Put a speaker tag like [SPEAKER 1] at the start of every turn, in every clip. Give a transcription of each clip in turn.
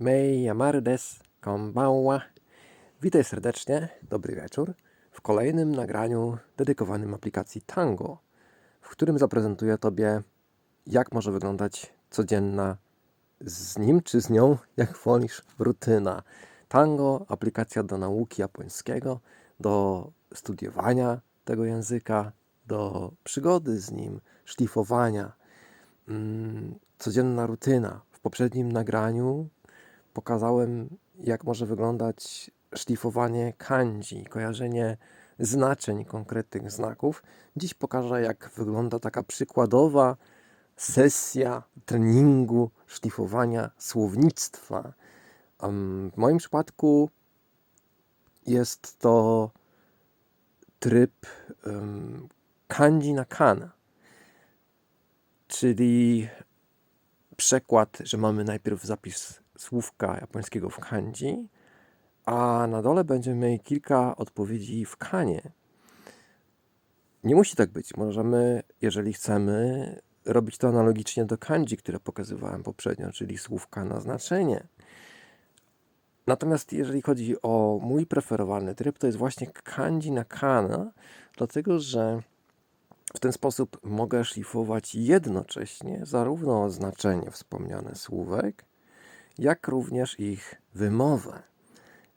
[SPEAKER 1] Mei. Konbanwa. Witaj serdecznie, dobry wieczór, w kolejnym nagraniu dedykowanym aplikacji Tango, w którym zaprezentuję Tobie, jak może wyglądać codzienna z nim czy z nią, jak wolisz, rutyna. Tango, aplikacja do nauki japońskiego, do studiowania tego języka, do przygody z nim, szlifowania. Mm, Codzienna rutyna. W poprzednim nagraniu pokazałem, jak może wyglądać szlifowanie kanji, kojarzenie znaczeń konkretnych znaków. Dziś pokażę, jak wygląda taka przykładowa sesja treningu szlifowania słownictwa. W moim przypadku jest to tryb kanji na kana, czyli przekład, że mamy najpierw zapis słówka japońskiego w kanji, a na dole będziemy mieli kilka odpowiedzi w kanie. Nie musi tak być. Możemy, jeżeli chcemy, robić to analogicznie do kanji, które pokazywałem poprzednio, czyli słówka na znaczenie. Natomiast jeżeli chodzi o mój preferowany tryb, to jest właśnie kanji na kana, dlatego że w ten sposób mogę szlifować jednocześnie zarówno znaczenie wspomniane słówek, jak również ich wymowę.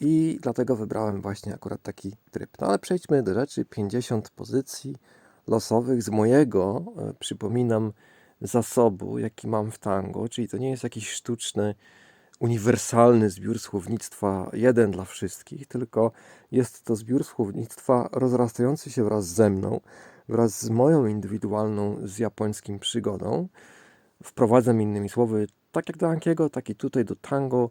[SPEAKER 1] I dlatego wybrałem właśnie akurat taki tryb. No ale przejdźmy do rzeczy. 50 pozycji losowych z mojego, e, przypominam, zasobu, jaki mam w tango, czyli to nie jest jakiś sztuczny, uniwersalny zbiór słownictwa, jeden dla wszystkich, tylko jest to zbiór słownictwa rozrastający się wraz ze mną, wraz z moją indywidualną z japońskim przygodą. Wprowadzam innymi słowy, tak jak do Ankiego, tak i tutaj do tango,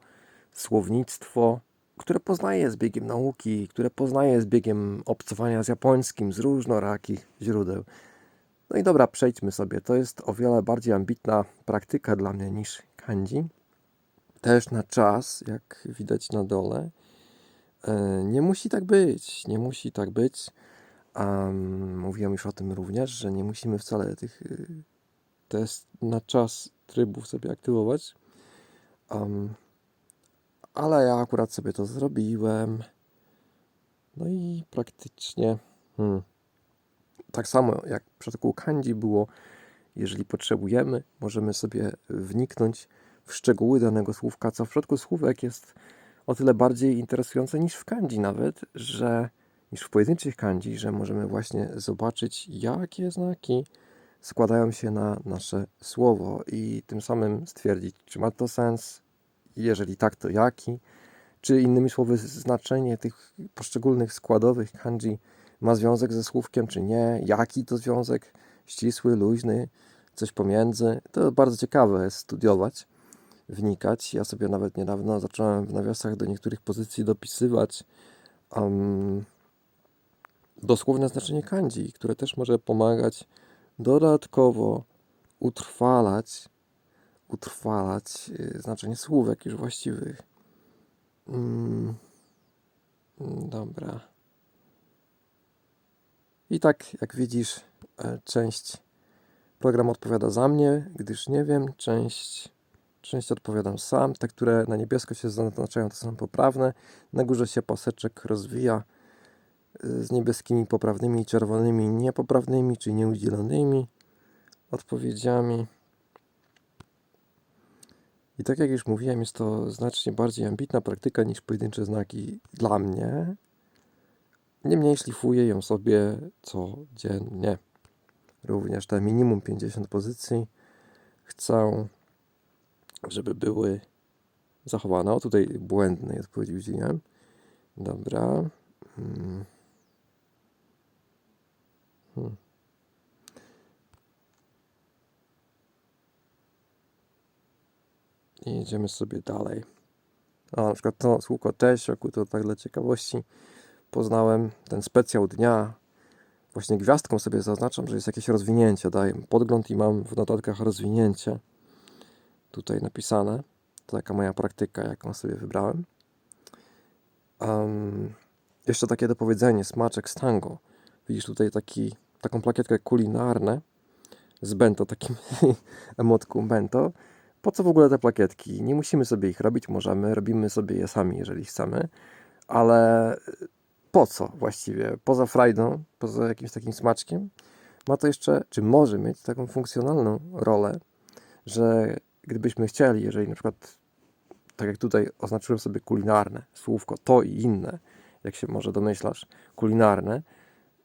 [SPEAKER 1] słownictwo, które poznaję z biegiem nauki, które poznaję z biegiem obcowania z japońskim, z różnorakich źródeł. No i dobra, przejdźmy sobie. To jest o wiele bardziej ambitna praktyka dla mnie niż kanji. Też na czas, jak widać na dole. E, Nie musi tak być, nie musi tak być. Um, mówiłem już o tym również, że nie musimy wcale tych y, test na czas trybów sobie aktywować. Um, ale ja akurat sobie to zrobiłem. No i praktycznie hmm, tak samo jak w przypadku kanji było, jeżeli potrzebujemy, możemy sobie wniknąć w szczegóły danego słówka, co w przypadku słówek jest o tyle bardziej interesujące niż w kanji nawet, że niż w pojedynczych kanji, że możemy właśnie zobaczyć, jakie znaki składają się na nasze słowo i tym samym stwierdzić, czy ma to sens, jeżeli tak, to jaki, czy innymi słowy znaczenie tych poszczególnych składowych kanji ma związek ze słówkiem, czy nie, jaki to związek, ścisły, luźny, coś pomiędzy. To bardzo ciekawe jest studiować, wnikać. Ja sobie nawet niedawno zacząłem w nawiasach do niektórych pozycji dopisywać um, dosłowne znaczenie kanji, które też może pomagać dodatkowo utrwalać, utrwalać y, znaczenie słówek już właściwych. Mm, mm, dobra. I tak, jak widzisz, e, część program odpowiada za mnie, gdyż nie wiem, część, część odpowiadam sam. Te, które na niebiesko się zaznaczają, to są poprawne. Na górze się paseczek rozwija z niebieskimi poprawnymi i czerwonymi niepoprawnymi, czyli nieudzielonymi odpowiedziami. I tak jak już mówiłem, jest to znacznie bardziej ambitna praktyka niż pojedyncze znaki dla mnie. Niemniej szlifuję ją sobie codziennie. Również te minimum 50 pozycji chcę, żeby były zachowane. O, tutaj błędnej odpowiedzi udzieliłem. Dobra. Mm. Hmm. I jedziemy sobie dalej. A na przykład to słówko tesioku, to tak dla ciekawości poznałem ten specjał dnia. Właśnie gwiazdką sobie zaznaczam, że jest jakieś rozwinięcie. Daję podgląd i mam w notatkach rozwinięcie tutaj napisane. To taka moja praktyka, jaką sobie wybrałem. Um, jeszcze takie dopowiedzenie, smaczek z tango. Widzisz tutaj taki, taką plakietkę kulinarne z bento, takim emotką bento. Po co w ogóle te plakietki? Nie musimy sobie ich robić, możemy, robimy sobie je sami, jeżeli chcemy, ale po co właściwie? Poza frajdą, poza jakimś takim smaczkiem, ma to jeszcze, czy może mieć taką funkcjonalną rolę, że gdybyśmy chcieli, jeżeli na przykład, tak jak tutaj oznaczyłem sobie kulinarne słówko, to i inne, jak się może domyślasz, kulinarne,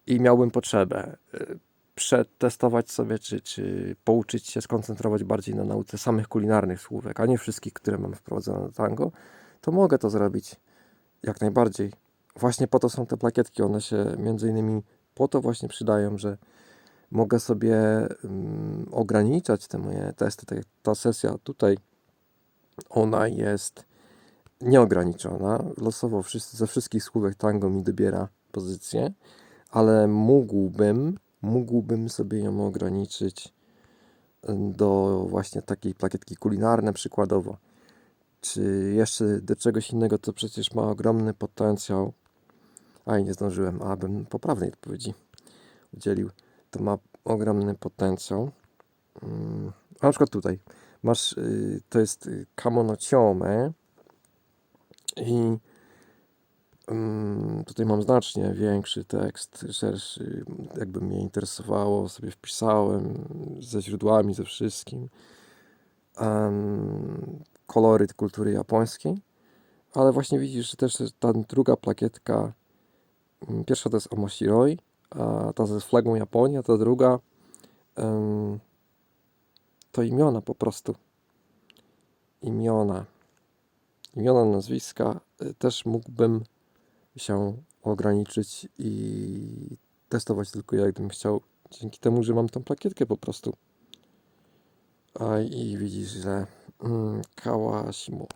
[SPEAKER 1] i miałbym potrzebę y, przetestować sobie, czy, czy pouczyć się, skoncentrować bardziej na nauce samych kulinarnych słówek, a nie wszystkich, które mam wprowadzone do tango, to mogę to zrobić jak najbardziej. Właśnie po to są te plakietki, one się między innymi po to właśnie przydają, że mogę sobie mm, ograniczać te moje testy, tak jak ta sesja tutaj, ona jest nieograniczona. Losowo wszyscy, ze wszystkich słówek tango mi dobiera pozycję, ale mógłbym, mógłbym sobie ją ograniczyć do właśnie takiej plakietki kulinarne przykładowo, czy jeszcze do czegoś innego, co przecież ma ogromny potencjał. A i nie zdążyłem, abym poprawnej odpowiedzi udzielił. To ma ogromny potencjał. Mm, A na przykład tutaj masz, y, to jest y, kamonociome i tutaj mam znacznie większy tekst, szerszy, jakby mnie interesowało, sobie wpisałem ze źródłami, ze wszystkim. Em, koloryt kultury japońskiej, ale właśnie widzisz, że też ta druga plakietka, mm, pierwsza to jest Omoshiroi, a ta ze flagą Japonii, a ta druga em, to imiona po prostu. Imiona. Imiona, nazwiska y, też mógłbym się ograniczyć i testować tylko jak gdybym chciał, dzięki temu, że mam tą plakietkę po prostu. A i widzisz, że mm, Kawashimo.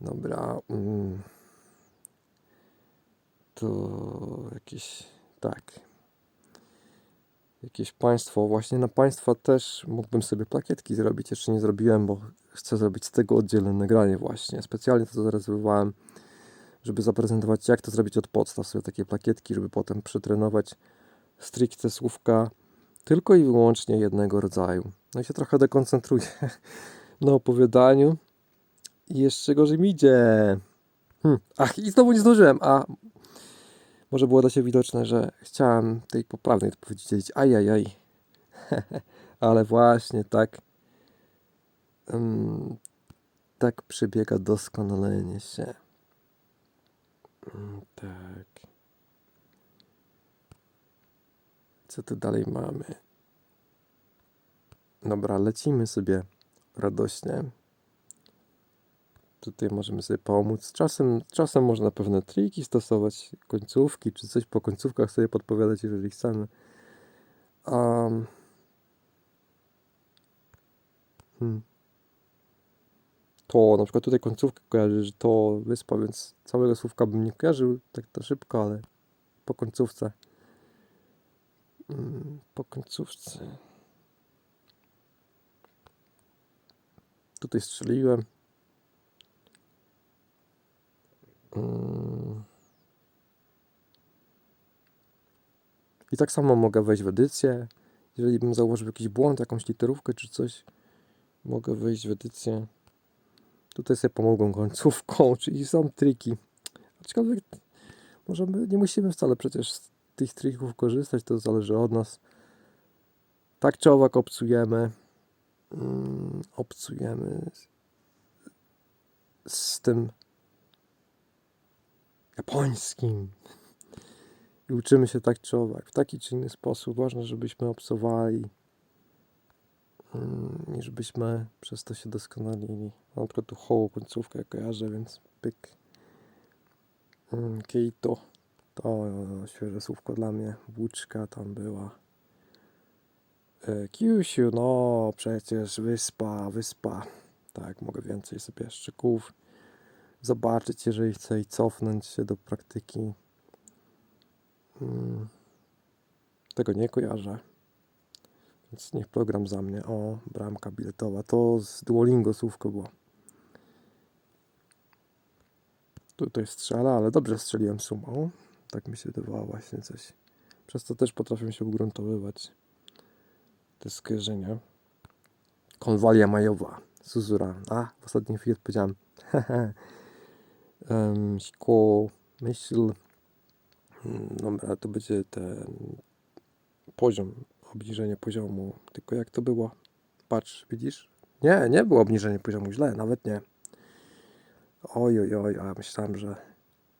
[SPEAKER 1] Dobra. Mm, to jakieś tak. Jakieś państwo. Właśnie na państwa też mógłbym sobie plakietki zrobić. Jeszcze nie zrobiłem, bo chcę zrobić z tego oddzielne nagranie właśnie. Specjalnie to zarezerwowałem, żeby zaprezentować jak to zrobić od podstaw sobie takie plakietki, żeby potem przetrenować stricte słówka tylko i wyłącznie jednego rodzaju. No i się trochę dekoncentruję na opowiadaniu. I jeszcze gorzej mi idzie. Hmm. Ach, i znowu nie zdążyłem, a może było da się widoczne, że chciałem tej poprawnej odpowiedzi dzielić. Ajajaj. Ale właśnie tak. em, tak przebiega doskonalenie się. Tak. Co tu dalej mamy? Dobra, lecimy sobie radośnie. Tutaj możemy sobie pomóc. Czasem, czasem można pewne triki stosować, końcówki, czy coś po końcówkach sobie podpowiadać, jeżeli chcemy. Um, hmm. To na przykład tutaj końcówkę kojarzy, że to wyspa, więc całego słówka bym nie kojarzył tak to szybko, ale po końcówce. Mm, Po końcówce. Tutaj strzeliłem. Mm. I tak samo mogę wejść w edycję. Jeżeli bym zauważył jakiś błąd, jakąś literówkę czy coś, mogę wejść w edycję. Tutaj sobie pomogą końcówką, czyli są triki. Aczkolwiek możemy, nie musimy wcale przecież z tych trików korzystać, to zależy od nas. Tak czy owak obcujemy. Mm, obcujemy z, tym japońskim. I uczymy się tak czy owak, w taki czy inny sposób. Ważne, żebyśmy obcowali i żebyśmy przez to się doskonalili. Na przykład tu hołą końcówkę kojarzę, więc pyk. Keito. To świeże słówko dla mnie. Włóczka tam była. E, Kyushu, no przecież wyspa, wyspa. Tak, mogę więcej sobie szczegółów zobaczyć, jeżeli chcę i cofnąć się do praktyki. Tego nie kojarzę. Więc niech program za mnie. O, bramka biletowa. To z Duolingo słówko było. Tutaj strzela, ale dobrze strzeliłem sumą. Tak mi się wydawało właśnie coś. Przez to też potrafię się ugruntowywać te skojarzenia. Konwalia majowa. Suzura. A, w ostatniej chwili odpowiedziałem. um, Siko, myśl. Mm, Dobra, to będzie ten poziom, obniżenie poziomu. Tylko jak to było? Patrz, widzisz? Nie, nie było obniżenie poziomu, źle, nawet nie. Oj, oj, oj, a myślałem, że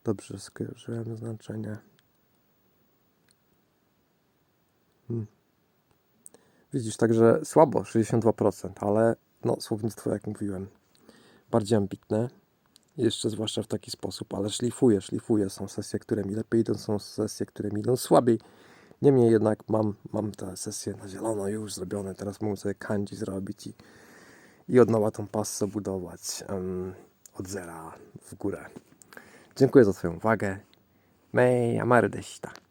[SPEAKER 1] dobrze skojarzyłem znaczenie. Hmm. Widzisz, także słabo, 62%, ale no, słownictwo, jak mówiłem, bardziej ambitne. Jeszcze zwłaszcza w taki sposób, ale szlifuję, szlifuję. Są sesje, które mi lepiej idą, są sesje, które mi idą słabiej. Niemniej jednak mam, mam te sesje na zielono już zrobione. Teraz mogę sobie kanji zrobić i, i od nowa tą passę budować em, od zera w górę. Dziękuję za Twoją uwagę. Mei deshita.